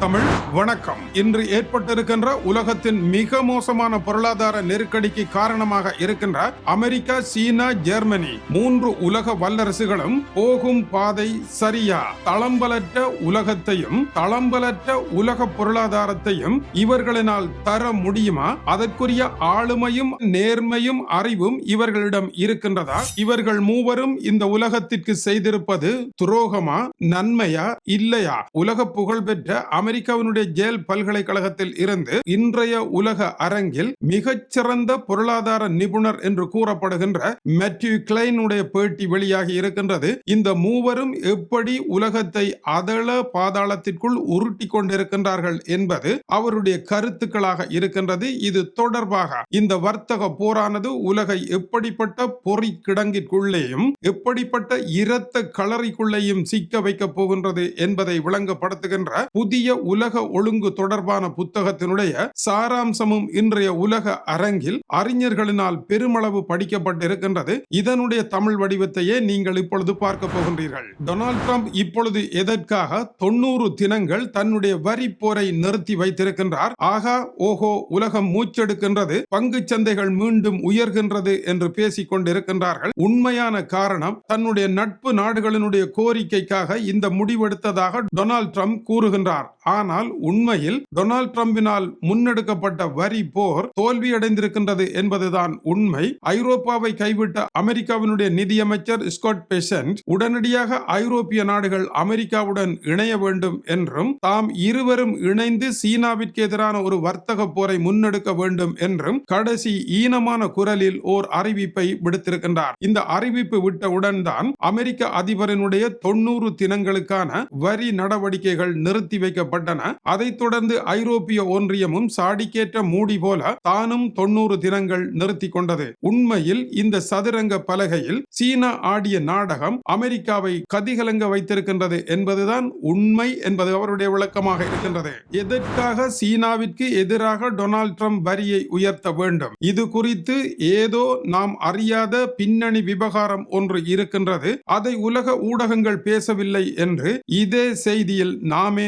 தமிழ் வணக்கம். இன்று ஏற்பட்டிருக்கின்ற உலகத்தின் மிக மோசமான பொருளாதார நெருக்கடிக்கு காரணமாக இருக்கின்ற அமெரிக்கா சீனா ஜெர்மனி மூன்று உலக வல்லரசுகளும் போகும் பாதை சரியா? தளம்பலற்ற உலகத்தையும் தளம்பலற்ற உலக பொருளாதாரத்தையும் இவர்களினால் தர முடியுமா? அதற்குரிய ஆளுமையும் நேர்மையும் அறிவும் இவர்களிடம் இருக்கின்றதா? இவர்கள் மூவரும் இந்த உலகத்திற்கு செய்திருப்பது துரோகமா? நன்மையா? இல்லையா? உலக புகழ்பெற்ற அமெரிக்காவினுடைய ஜேல் பல்கலைக்கழகத்தில் இருந்து இன்றைய உலக அரங்கில் மிகச்சிறந்த பொருளாதார நிபுணர் என்று கூறப்படுகின்ற மேத்யூ கிளைனுடைய பேட்டி வெளியாகி இருக்கின்றது. இந்த மூவரும் எப்படி உலகத்தை அதள பாதாளத்திற்குள் உருட்டி கொண்டிருக்கின்றார்கள் என்பது அவருடைய கருத்துக்களாக இருக்கின்றது. இது தொடர்பாக இந்த வர்த்தக போரானது உலகை எப்படிப்பட்ட பொறி கிடங்கிற்குள்ளேயும் எப்படிப்பட்ட இரத்த களறிக்குள்ளேயும் சிக்க வைக்கப் போகின்றது என்பதை விளங்கப்படுத்துகின்ற புதிய உலக ஒழுங்கு தொடர்பான புத்தகத்தினுடைய சாராம்சமும் இன்றைய உலக அரங்கில் அறிஞர்களினால் பெருமளவு படிக்கப்பட்டிருக்கின்றது. இதனுடைய தமிழ் வடிவத்தையே நீங்கள் இப்பொழுது பார்க்க போகின்றீர்கள். டொனால்ட் ட்ரம்ப் இப்பொழுது எதற்காக தொண்ணூறு தினங்கள் தன்னுடைய வரி போரை நிறுத்தி வைத்திருக்கின்றார்? ஆகா ஓஹோ உலகம் மூச்செடுக்கின்றது பங்கு சந்தைகள் மீண்டும் உயர்கின்றது என்று பேசிக் கொண்டிருக்கின்றார்கள். உண்மையான காரணம் தன்னுடைய நட்பு நாடுகளினுடைய கோரிக்கைக்காக இந்த முடிவெடுத்ததாக டொனால்ட் ட்ரம்ப் கூறுகின்றார். ஆனால் உண்மையில் டொனால்ட் ட்ரம்பினால் முன்னெடுக்கப்பட்ட வரி போர் தோல்வியடைந்திருக்கின்றது என்பதுதான் உண்மை. ஐரோப்பாவை கைவிட்ட அமெரிக்காவினுடைய நிதியமைச்சர் ஸ்காட் பெசன்ட் உடனடியாக ஐரோப்பிய நாடுகள் அமெரிக்காவுடன் இணைய வேண்டும் என்றும் தாம் இருவரும் இணைந்து சீனாவிற்கு எதிரான ஒரு வர்த்தக போரை முன்னெடுக்க வேண்டும் என்றும் கடைசி ஈனமான குரலில் ஓர் அறிவிப்பை விடுத்திருக்கின்றார். இந்த அறிவிப்பு விட்டவுடன் தான் அமெரிக்க அதிபரினுடைய தொண்ணூறு தினங்களுக்கான வரி நடவடிக்கைகள் நிறுத்தி வைக்கப்பட்டன அதைத் தொடர்ந்து ஐரோப்பிய ஒன்றியமும் சாடிக்கேற்ற மூடி போல தானும் தொண்ணூறு தினங்கள் நிறுத்தி கொண்டது. உண்மையில் இந்த சதுரங்க பலகையில் சீனா ஆடிய நாடகம் அமெரிக்காவை கதிகலங்க வைத்திருக்கின்றது என்பதுதான் உண்மை என்பது அவருடைய விளக்கமாக இருக்கின்றது. எதற்காக சீனாவிற்கு எதிராக டொனால்ட் ட்ரம்ப் வரியை உயர்த்த வேண்டும்? இது குறித்து ஏதோ நாம் அறியாத பின்னணி விவகாரம் ஒன்று இருக்கின்றது. அதை உலக ஊடகங்கள் பேசவில்லை என்று இதே செய்தியில் நாமே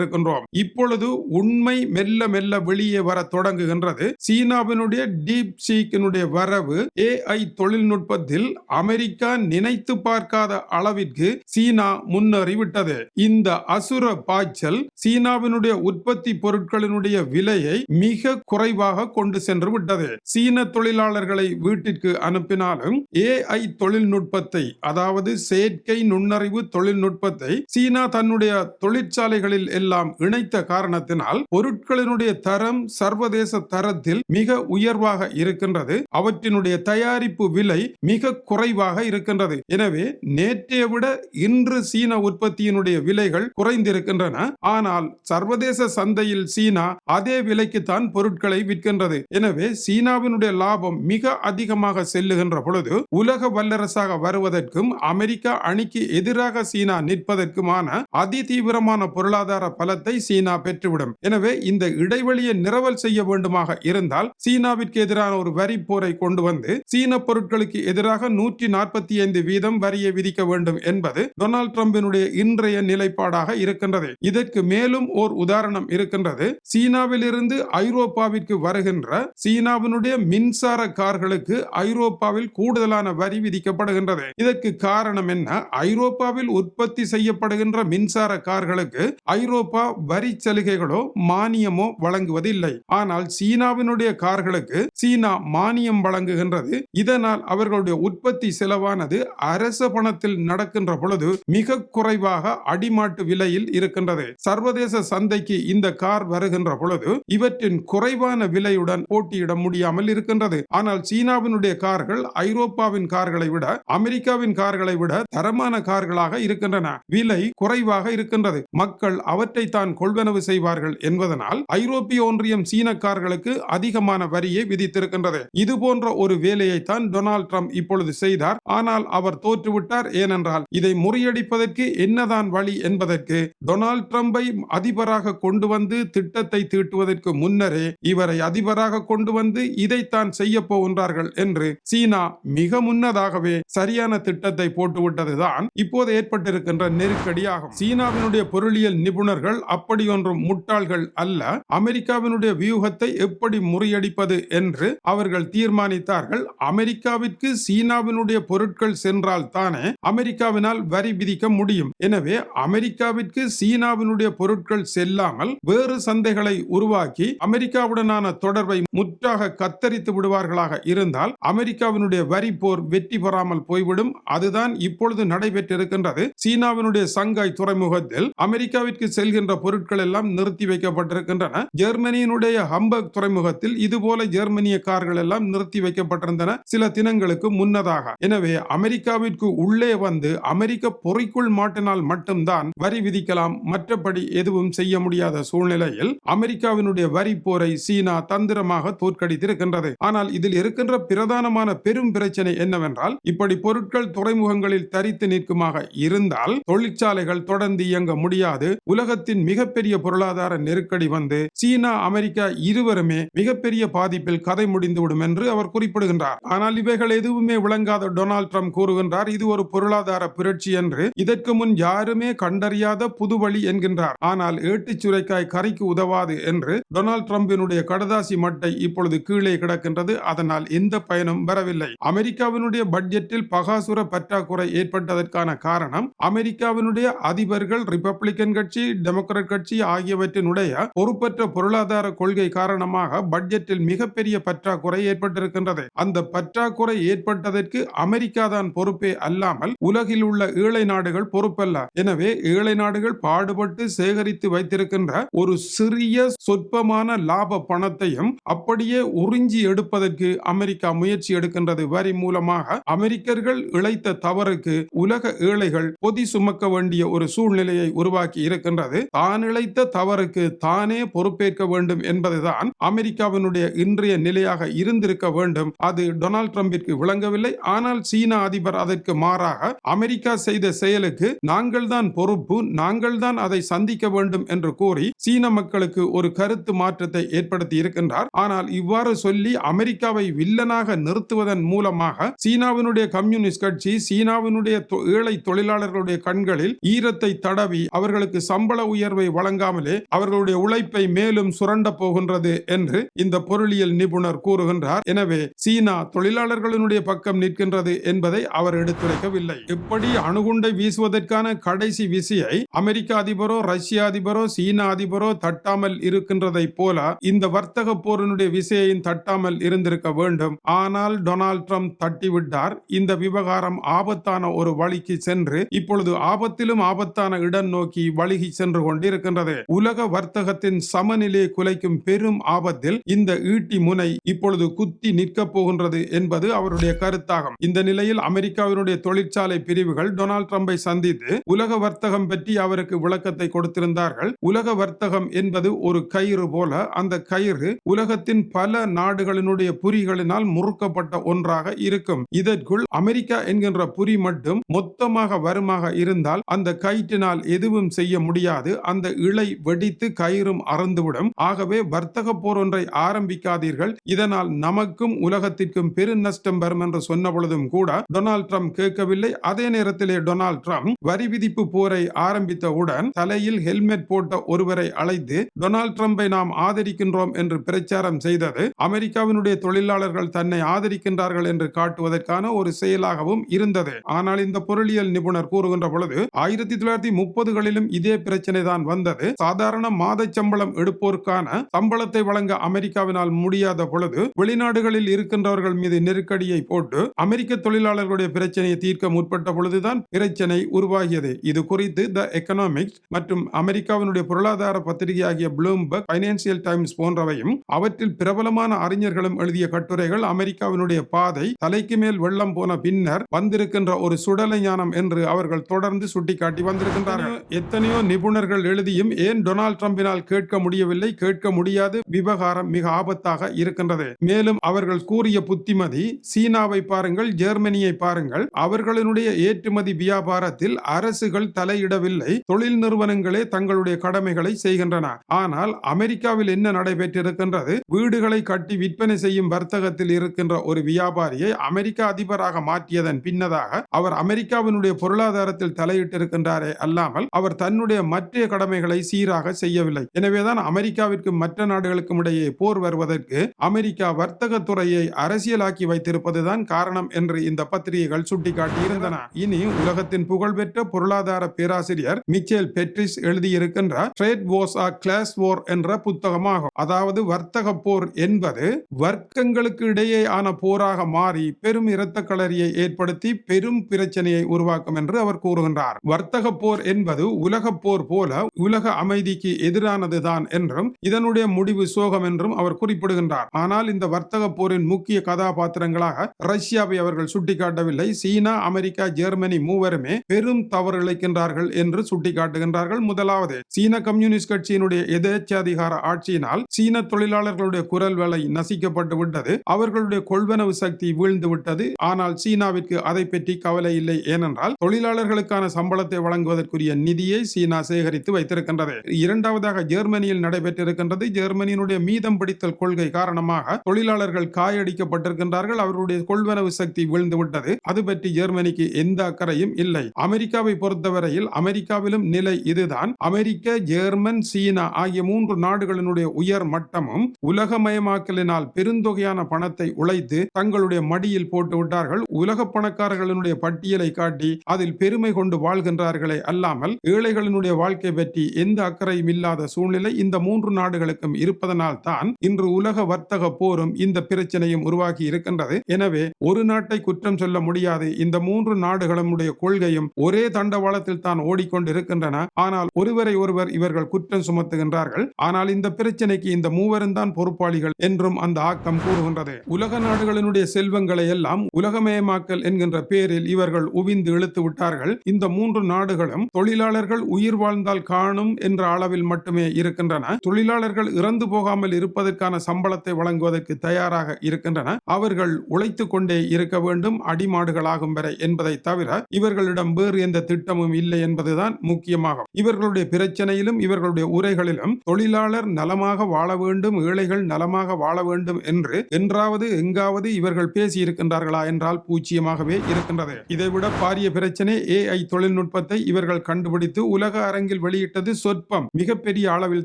கொண்டிருக்கின்றோம். இப்பொழுது உண்மை மெல்ல மெல்ல வெளியே வர தொடங்குகின்றது. சீனாவினுடைய டீப் சீக்கினுடைய வரவு ஏஐ தொழில்நுட்பத்தில் அமெரிக்கா நினைத்து பார்க்காத அளவிற்கு சீனா முன்னேறிவிட்டது. இந்த அசுர பாய்ச்சல் சீனாவினுடைய உற்பத்தி பொருட்களினுடைய விலையை மிக குறைவாக கொண்டு சென்று விட்டது. சீன தொழிலாளர்களை வீட்டிற்கு அனுப்பினாலும் ஏஐ தொழில்நுட்பத்தை அதாவது செயற்கை நுண்ணறிவு தொழில்நுட்பத்தை சீனா தன்னுடைய தொழிற்சாலைகளில் எல்லாம் இணைத்த காரணத்தினால் பொருட்களினுடைய தரம் சர்வதேச தரத்தில் மிக உயர்வாக இருக்கின்றது. அவற்றினுடைய தயாரிப்பு விலை மிக குறைவாக இருக்கின்றது. எனவே நேற்றைய விட இன்று சீன உற்பத்தியினுடைய விலைகள் குறைந்திருக்கின்றன. ஆனால் சர்வதேச சந்தையில் சீனா அதே விலைக்குத்தான் பொருட்களை விற்கின்றது. எனவே சீனாவினுடைய லாபம் மிக அதிகமாக செல்லுகின்ற பொழுது உலக வல்லரசாக வருவதற்கும் அமெரிக்கா அணிக்கு எதிராக சீனா நிற்பதற்குமான அதிதீவிரமான பொருளாதார பலத்தை சீனா பெற்றுவிடும். எனவே இந்த இடைவெளியை நிரவல் செய்ய வேண்டுமாக இருந்தால் சீனாவிற்கு எதிரான ஒரு வரி போரை கொண்டு வந்து சீன பொருட்களுக்கு எதிராக நூற்றி நாற்பத்தி ஐந்து வீதம் வரியை விதிக்க வேண்டும் என்பது டொனால்டு டிரம்பினுடைய இன்றைய நிலைப்பாடாக இருக்கின்றது. இதற்கு மேலும் ஓர் உதாரணம் இருக்கின்றது. சீனாவிலிருந்து ஐரோப்பாவிற்கு வருகின்ற சீனாவினுடைய மின்சார கார்களுக்கு ஐரோப்பாவில் கூடுதலான வரி விதிக்கப்படுகின்றது. இதற்கு காரணம் என்ன? ஐரோப்பாவில் உற்பத்தி செய்யப்படுகின்ற மின்சார கார்களுக்கு ஐரோப்பா ஐரோப்பா வரி சலுகைகளோ மானியமோ வழங்குவதில்லை. ஆனால் சீனாவினுடைய கார்களுக்கு சீனா மானியம் வழங்குகின்றது. இதனால் அவர்களுடைய உற்பத்தி செலவானது அரச பணத்தில் நடக்கின்ற பொழுது மிக குறைவாக அடிமாட்டு விலையில் இருக்கின்றது. சர்வதேச சந்தைக்கு இந்த கார் வருகின்ற பொழுது இவற்றின் குறைவான விலையுடன் போட்டியிட முடியாமல் இருக்கின்றது. ஆனால் சீனாவினுடைய கார்கள் ஐரோப்பாவின் கார்களை விட அமெரிக்காவின் கார்களை விட தரமான கார்களாக இருக்கின்றன. விலை குறைவாக இருக்கின்றது. மக்கள் அவற்றை தான் கொள்வனவு செய்வார்கள் என்பதனால் ஐரோப்பிய ஒன்றியம் சீனக்காரர்களுக்கு அதிகமான வரியை விதித்திருக்கின்றது. இது போன்ற ஒரு வேலையை தான் டொனால்ட் ட்ரம்ப் இப்பொழுது செய்தார். ஆனால் அவர் தோற்றுவிட்டார். ஏனென்றால் இதை முறியடிப்பதற்கு என்னதான் வழி என்பதற்கு டொனால்ட் ட்ரம்பை அதிபராக கொண்டு வந்து திட்டத்தை தீட்டுவதற்கு முன்னரே இவரை அதிபராக கொண்டு வந்து இதைத்தான் செய்ய போகின்றார்கள் என்று சீனா மிக முன்னதாகவே சரியான திட்டத்தை போட்டுவிட்டதுதான் இப்போது ஏற்பட்டிருக்கின்ற நெருக்கடியாகும். சீனாவினுடைய பொருளியல் நிபுணர் நிபுணர்கள் அப்படியொன்றும் முட்டாள்கள் அல்ல. அமெரிக்காவினுடைய வியூகத்தை எப்படி முறியடிப்பது என்று அவர்கள் தீர்மானித்தார்கள். அமெரிக்காவிற்கு சீனாவினுடைய பொருட்கள் சென்றால் தானே அமெரிக்காவினால் வரி விதிக்க முடியும். எனவே அமெரிக்காவிற்கு சீனாவினுடைய பொருட்கள் செல்லாமல் வேறு சந்தைகளை உருவாக்கி அமெரிக்காவுடனான தொடர்பை முற்றாக கத்தரித்து விடுவார்களாக இருந்தால் அமெரிக்காவினுடைய வரி போர் வெற்றி பெறாமல் போய்விடும். அதுதான் இப்பொழுது நடைபெற்றிருக்கின்றது. சீனாவினுடைய சங்காய் துறைமுகத்தில் அமெரிக்காவிற்கு செல்கின்ற பொருட்கள் எல்லாம் நிறுத்தி வைக்கப்பட்டிருக்கின்றன. ஜெர்மனியினுடைய ஹம்பர்க் துறைமுகத்தில் இதுபோல ஜெர்மனிய கார்கள் எல்லாம் நிறுத்தி வைக்கப்பட்டிருந்தன சில தினங்களுக்கு முன்னதாக. எனவே அமெரிக்காவிற்கு உள்ளே வந்து அமெரிக்க பொறிக்குள் மாட்டினால் மட்டும்தான் வரி விதிக்கலாம். மற்றபடி எதுவும் செய்ய முடியாத சூழ்நிலையில் அமெரிக்காவினுடைய வரி போரை சீனா தந்திரமாக தோற்கடித்திருக்கின்றது. ஆனால் இதில் இருக்கின்ற பிரதானமான பெரும் பிரச்சனை என்னவென்றால் இப்படி பொருட்கள் துறைமுகங்களில் தரித்து நிற்குமாக இருந்தால் தொழிற்சாலைகள் தொடர்ந்து இயங்க முடியாது. உலக உலகத்தின் மிகப்பெரிய பொருளாதார நெருக்கடி வந்து சீனா அமெரிக்கா இருவருமே மிகப்பெரிய பாதிப்பில் கதை முடிந்துவிடும் என்று அவர் குறிப்பிடுகின்றார். ஆனால் இவைகள் எதுவுமே விளங்காத டொனால்ட் ட்ரம்ப் கூறுகின்றார் இது ஒரு பொருளாதார புரட்சி என்று. இதற்கு முன் யாருமே கண்டறியாத புது வழி என்கின்றார். ஆனால் ஏட்டுச் சுரைக்காய் கரைக்கு உதவாது என்று டொனால்ட் ட்ரம்பினுடைய கடதாசி மட்டை இப்பொழுது கீழே கிடக்கின்றது. அதனால் எந்த பயனும் வரவில்லை. அமெரிக்காவினுடைய பட்ஜெட்டில் பகாசுர பற்றாக்குறை ஏற்பட்டதற்கான காரணம் அமெரிக்காவினுடைய அதிபர்கள் ரிபப்ளிகன் கட்சி டெமோக்ராட் கட்சி ஆகியவற்றினுடைய பொறுப்பற்ற பொருளாதார கொள்கை காரணமாக பட்ஜெட்டில் மிகப்பெரிய பற்றாக்குறை ஏற்பட்டிருக்கின்றது. அந்த பற்றாக்குறை ஏற்பட்டதற்கு அமெரிக்கா தான் பொறுப்பே அல்லாமல் உலகில் உள்ள ஏழை நாடுகள் பொறுப்பல்ல. எனவே ஏழை நாடுகள் பாடுபட்டு சேகரித்து வைத்திருக்கின்ற ஒரு சிறிய சொற்பமான லாப பணத்தையும் அப்படியே உறிஞ்சி எடுப்பதற்கு அமெரிக்கா முயற்சி எடுக்கின்றது. வரி மூலமாக அமெரிக்கர்கள் இழைத்த தவறுக்கு உலக ஏழைகள் பொதி சுமக்க வேண்டிய ஒரு சூழ்நிலையை உருவாக்கி இருக்கின்றது. தான் இழைத்த தவறுக்கு தானே பொறுப்பேற்க வேண்டும் என்பதுதான் அமெரிக்காவினுடைய இன்றைய நிலையாக இருந்திருக்க வேண்டும். அது டொனால்ட் ட்ரம்பிற்கு விளங்கவில்லை. ஆனால் சீன அதிபர் அதற்கு மாறாக அமெரிக்கா செய்த செயலுக்கு நாங்கள் தான் பொறுப்பு நாங்கள் தான் அதை சந்திக்க வேண்டும் என்று கூறி சீன மக்களுக்கு ஒரு கருத்து மாற்றத்தை ஏற்படுத்தி இருக்கின்றார். ஆனால் இவ்வாறு சொல்லி அமெரிக்காவை வில்லனாக நிறுத்துவதன் மூலமாக சீனாவினுடைய கம்யூனிஸ்ட் கட்சி சீனாவினுடைய ஏழை தொழிலாளர்களுடைய கண்களில் ஈரத்தை தடவி அவர்களுக்கு சம்பள உயர்வை வழங்காமலே அவர்களுடைய உழைப்பை மேலும் சுரண்ட போகின்றது என்று இந்த பொருளியல் நிபுணர் கூறுகின்றார். எனவே சீனா தொழிலாளர்களினுடைய பக்கம் நிற்கின்றது என்பதை அவர் எடுத்துரைக்கவில்லை. எப்படி அணுகுண்டை வீசுவதற்கான கடைசி விசையை அமெரிக்க அதிபரோ ரஷ்ய அதிபரோ சீனா அதிபரோ தட்டாமல் இருக்கின்றதை போல இந்த வர்த்தக போரினுடைய விசையையும் தட்டாமல் இருந்திருக்க வேண்டும். ஆனால் டொனால்ட் ட்ரம்ப் தட்டிவிட்டார். இந்த விவகாரம் ஆபத்தான ஒரு வழிக்கு சென்று இப்பொழுது ஆபத்திலும் ஆபத்தான இடம் நோக்கி வழுகி சென்று கொண்டிருக்கின்றது உலக வர்த்தகத்தின் சமநிலை குலைக்கும் பெரும் ஆபத்தில் இந்த ஈட்டி முனை இப்பொழுது குத்தி நிற்கப் போகின்றது என்பது அவருடைய கருத்தாகும். இந்த நிலையில் அமெரிக்காவினுடைய தொழிற்சாலை பிரிவுகள் டொனால்ட் ட்ரம்பை சந்தித்து உலக வர்த்தகம் பற்றி அவருக்கு விளக்கத்தை கொடுத்திருந்தார்கள். உலக வர்த்தகம் என்பது ஒரு கயிறு போல அந்த கயிறு உலகத்தின் பல நாடுகளினுடைய புரிகளினால் முறுக்கப்பட்ட ஒன்றாக இருக்கும். இதற்குள் அமெரிக்கா என்கின்ற புரி மட்டும் மொத்தமாக வருமாக இருந்தால் அந்த கயிற்றினால் எதுவும் செய்ய முடியாது. அந்த இழை வெடித்து கயிறும் அறந்துவிடும். ஆகவே வர்த்தக போர் ஒன்றை ஆரம்பிக்காதீர்கள். இதனால் நமக்கும் உலகத்திற்கும் பெரு நஷ்டம் வரும் என்று சொன்ன பொழுதும் கூட டொனால்ட் ட்ரம்ப் கேட்கவில்லை. அதே நேரத்திலே டொனால்ட் ட்ரம்ப் வரி விதிப்பு போரை ஆரம்பித்தவுடன் தலையில் ஹெல்மெட் போட்ட ஒருவரை அழைத்து டொனால்ட் ட்ரம்பை நாம் ஆதரிக்கின்றோம் என்று பிரச்சாரம் செய்தது அமெரிக்காவினுடைய தொழிலாளர்கள் தன்னை ஆதரிக்கின்றார்கள் என்று காட்டுவதற்கான ஒரு செயலாகவும் இருந்தது. ஆனால் இந்த பொருளியல் நிபுணர் கூறுகின்ற பொழுது ஆயிரத்தி தொள்ளாயிரத்தி முப்பதுகளிலும் இதே பிரச்சனை தான் வந்தது. சாதாரண மாத சம்பளம் எடுப்போருக்கான சம்பளத்தை வழங்க அமெரிக்காவினால் முடியாத பொழுது வெளிநாடுகளில் இருக்கின்றவர்கள் மீது நெருக்கடியை போட்டு அமெரிக்க தொழிலாளர்களுடைய பிரச்சனையை தீர்க்க முற்பட்ட பொழுதுதான் பிரச்சனை உருவாகியது. இது குறித்து த எக்கனாமிக்ஸ் மற்றும் அமெரிக்காவினுடைய பொருளாதார பத்திரிகையாகிய ப்ளூம்பர்க் பைனான்சியல் டைம்ஸ் போன்றவையும் அவற்றில் பிரபலமான அறிஞர்களும் எழுதிய கட்டுரைகள் அமெரிக்காவினுடைய பாதை தலைக்கு மேல் வெள்ளம் போன பின்னர் வந்திருக்கின்ற ஒரு சுடலை ஞானம் என்று அவர்கள் தொடர்ந்து சுட்டிக்காட்டி வந்திருக்கின்றார்கள். எத்தனையோ நிபுணர் நிபுணர்கள் எழுதியும் ஏன் டொனால்ட் ட்ரம்பினால் கேட்க முடியவில்லை? கேட்க முடியாது. விவகாரம் மிக ஆபத்தாக இருக்கின்றது. மேலும் அவர்கள் கூறிய புத்திமதி சீனாவை பாருங்கள் ஜெர்மனியை பாருங்கள். அவர்களினுடைய ஏற்றுமதி வியாபாரத்தில் அரசுகள் தலையிடவில்லை. தொழில் நிறுவனங்களே தங்களுடைய கடமைகளை செய்கின்றன. ஆனால் அமெரிக்காவில் என்ன நடைபெற்றிருக்கின்றது? வீடுகளை கட்டி விற்பனை செய்யும் வர்த்தகத்தில் இருக்கின்ற ஒரு வியாபாரியை அமெரிக்க அதிபராக மாற்றியதன் பின்னதாக அவர் அமெரிக்காவினுடைய பொருளாதாரத்தில் தலையிட்டிருக்கின்றாரே அல்லாமல் அவர் தன்னுடைய மற்ற பற்றிய கடமைகளை சீராக செய்யவில்லை. எனவேதான் அமெரிக்காவிற்கும் மற்ற நாடுகளுக்கும் இடையே போர் வருவதற்கு அமெரிக்கா வர்த்தக துறையை அரசியலாக்கி வைத்திருப்பதுதான் காரணம் என்று இந்த பத்திரிகைகள் சுட்டிக்காட்டியிருந்தன. இனி உலகத்தின் புகழ்பெற்ற பொருளாதார பேராசிரியர் Michael Pettis எழுதியிருக்கின்ற trade was a class war என்ற புத்தகமாகும். அதாவது வர்த்தக போர் என்பது வர்க்கங்களுக்கு இடையே ஆன போராக மாறி பெரும் இரத்த களரியை ஏற்படுத்தி பெரும் பிரச்சனையை உருவாக்கும் என்று அவர் கூறுகின்றார். வர்த்தக போர் என்பது உலக போர் போர் உலக அமைதிக்கு எதிரானதுதான் என்றும் இதனுடைய முடிவு சோகம் என்றும் அவர் குறிப்பிடுகின்றார். ஆனால் இந்த வர்த்தக போரின் முக்கிய கதாபாத்திரங்களாக ரஷ்யாவை அவர்கள் சுட்டிக்காட்டவில்லை. சீனா அமெரிக்கா ஜெர்மனி மூவருமே பெரும் தவறு இழைக்கின்றார்கள் என்று சுட்டிக்காட்டுகின்றார்கள். முதலாவது சீன கம்யூனிஸ்ட் கட்சியினுடைய எதேச்சாதிகார ஆட்சியினால் சீன தொழிலாளர்களுடைய குரல் வேலை நசிக்கப்பட்டு விட்டது. அவர்களுடைய கொள்வனவு சக்தி வீழ்ந்து விட்டது. ஆனால் சீனாவிற்கு அதை பற்றி கவலை இல்லை. ஏனென்றால் தொழிலாளர்களுக்கான சம்பளத்தை வழங்குவதற்குரிய நிதியை சீனா சேகரித்து வைத்திருக்கின்றது. இரண்டாவதாக ஜெர்மனியில் நடைபெற்றிருக்கின்றது. ஜெர்மனியினுடைய மீதம் பிடித்தல் கொள்கை காரணமாக தொழிலாளர்கள் காயடிக்கப்பட்டிருக்கின்றார்கள். அவர்களுடைய கொள்வனவு சக்தி வீழ்ந்து விட்டது அது பற்றி ஜெர்மனிக்கு எந்த அக்கறையும் இல்லை. அமெரிக்காவை பொறுத்தவரையில் அமெரிக்காவிலும் நிலை இதுதான். அமெரிக்க ஜெர்மன் சீனா ஆகிய மூன்று நாடுகளினுடைய உயர் மட்டமும் உலகமயமாக்கலினால் பெருந்தொகையான பணத்தை உழைத்து தங்களுடைய மடியில் போட்டு விட்டார்கள். உலக பணக்காரர்களினுடைய பட்டியலை காட்டி அதில் பெருமை கொண்டு வாழ்கின்றார்களே அல்லாமல் ஏழைகளினுடைய வாழ்க்கை பற்றி எந்த அக்கறையும் இல்லாத சூழ்நிலை இந்த மூன்று நாடுகளுக்கும் இருப்பதனால் தான் இன்று உலக வர்த்தக போரும் இந்த பிரச்சனையும் உருவாகி இருக்கின்றது. எனவே ஒரு நாட்டை குற்றம் சொல்ல முடியாது. இந்த மூன்று நாடுகளுடைய கொள்கையும் ஒரே தண்டவாளத்தில் தான் ஓடிக்கொண்டிருக்கின்றன. ஆனால் ஒருவரை ஒருவர் இவர்கள் குற்றம் சுமத்துகின்றார்கள். ஆனால் இந்த பிரச்சனைக்கு இந்த மூவரும் தான் பொறுப்பாளிகள் என்றும் அந்த ஆக்கம் கூறுகின்றது. உலக நாடுகளினுடைய செல்வங்களை எல்லாம் உலகமயமாக்கல் என்கின்ற பேரில் இவர்கள் உவிந்து இழுத்து விட்டார்கள். இந்த மூன்று நாடுகளும் தொழிலாளர்கள் உயிர் வாழ்ந்த வாழ்ந்தால் காணும் என்ற அளவில் மட்டுமே இருக்கின்றன. தொழிலாளர்கள் இறந்து போகாமல் இருப்பதற்கான சம்பளத்தை வழங்குவதற்கு தயாராக இருக்கின்றன. அவர்கள் உழைத்துக் கொண்டே இருக்க வேண்டும். அடிமாடுகளாகும் வரை என்பதை தவிர இவர்களிடம் வேறு எந்த திட்டமும் இல்லை என்பதுதான் முக்கியமாகும். இவர்களுடைய பிரச்சனையிலும் இவர்களுடைய உரைகளிலும் தொழிலாளர் நலமாக வாழ வேண்டும் ஏழைகள் நலமாக வாழ வேண்டும் என்று என்றாவது எங்காவது இவர்கள் பேசி இருக்கின்றார்களா என்றால் பூச்சியமாகவே இருக்கின்றது. இதைவிட பாரிய பிரச்சனை ஏஐ தொழில்நுட்பத்தை இவர்கள் கண்டுபிடித்து உலக அரங்கில் வெளியிட்டது சொற்பம். மிகப்பெரிய அளவில்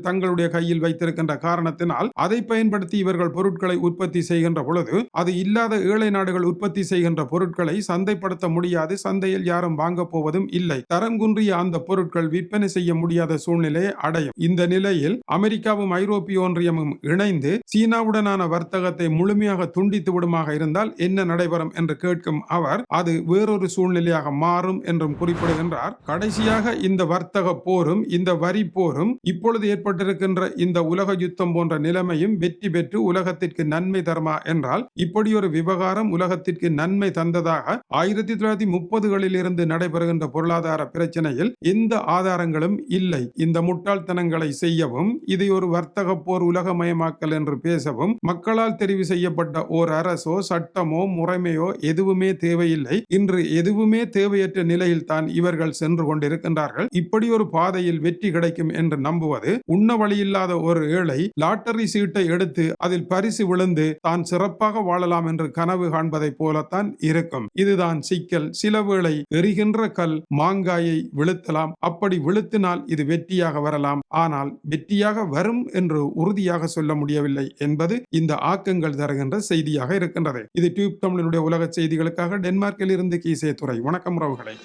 தங்களுடைய கையில் வைத்திருக்கின்ற காரணத்தினால் அதை பயன்படுத்தி இவர்கள் பொருட்களை உற்பத்தி செய்கின்ற பொழுது அது இல்லாத ஏழை நாடுகள் உற்பத்தி செய்கின்ற பொருட்களை சந்தைப்படுத்த முடியாது சந்தையில் யாரும் வாங்க போவதும் இல்லை. தரம் குன்றிய அந்த பொருட்கள் விற்பனை செய்ய முடியாத சூழ்நிலையை அடையும். இந்த நிலையில் அமெரிக்காவும் ஐரோப்பிய ஒன்றியமும் இணைந்து சீனாவுடனான வர்த்தகத்தை முழுமையாக துண்டித்து விடுமாக இருந்தால் என்ன நடைபெறும் என்று கேட்கும் அவர் அது வேறொரு சூழ்நிலையாக மாறும் என்றும் குறிப்பிடுகின்றார். கடைசியாக இந்த வர்த்தக போரும் இந்த வரி போரும். இப்பொழுது ஏற்பட்டிருக்கின்ற இந்த உலக யுத்தம் போன்ற நிலைமையும் வெற்றி பெற்று உலகத்திற்கு நன்மை தருமா என்றால் இப்படி ஒரு விவகாரம் உலகத்திற்கு நன்மை தந்ததாக ஆயிரத்தி தொள்ளாயிரத்தி முப்பதுகளில் இருந்து நடைபெறுகின்ற பொருளாதார பிரச்சனையில் எந்த ஆதாரங்களும் இல்லை. இந்த முட்டாள்தனங்களை செய்யவும் இதை ஒரு வர்த்தக போர் உலகமயமாக்கல் என்று பேசவும் மக்களால் தெரிவு செய்யப்பட்ட ஓர் அரசோ சட்டமோ முறைமையோ எதுவுமே தேவையில்லை. இன்று எதுவுமே தேவையற்ற நிலையில் தான் இவர்கள் சென்று கொண்டிருக்கின்றார்கள். இப்படி ஒரு பாதையில் வெற்றி கிடைக்கும் என்று நம்புவது உண்ண வழியில்லாத ஒரு ஏழை லாட்டரி சீட்டை எடுத்து அதில் பரிசு விழுந்து தான் சிறப்பாக வாழலாம் என்று கனவு காண்பதை போலத்தான் இருக்கும். இதுதான் சிக்கல். சில வேளை எரிகின்ற கல் மாங்காயை விழுத்தலாம். அப்படி விழுத்தினால் இது வெற்றியாக வரலாம். ஆனால் வெற்றியாக வரும் என்று உறுதியாக சொல்ல முடியவில்லை என்பது இந்த ஆக்கங்கள் தருகின்ற செய்தியாக இருக்கின்றது. இது டியூப் தமிழனுடைய உலக செய்திகளுக்காக டென்மார்க்கில் இருந்து கீசே துறை வணக்கம் உறவுகளை.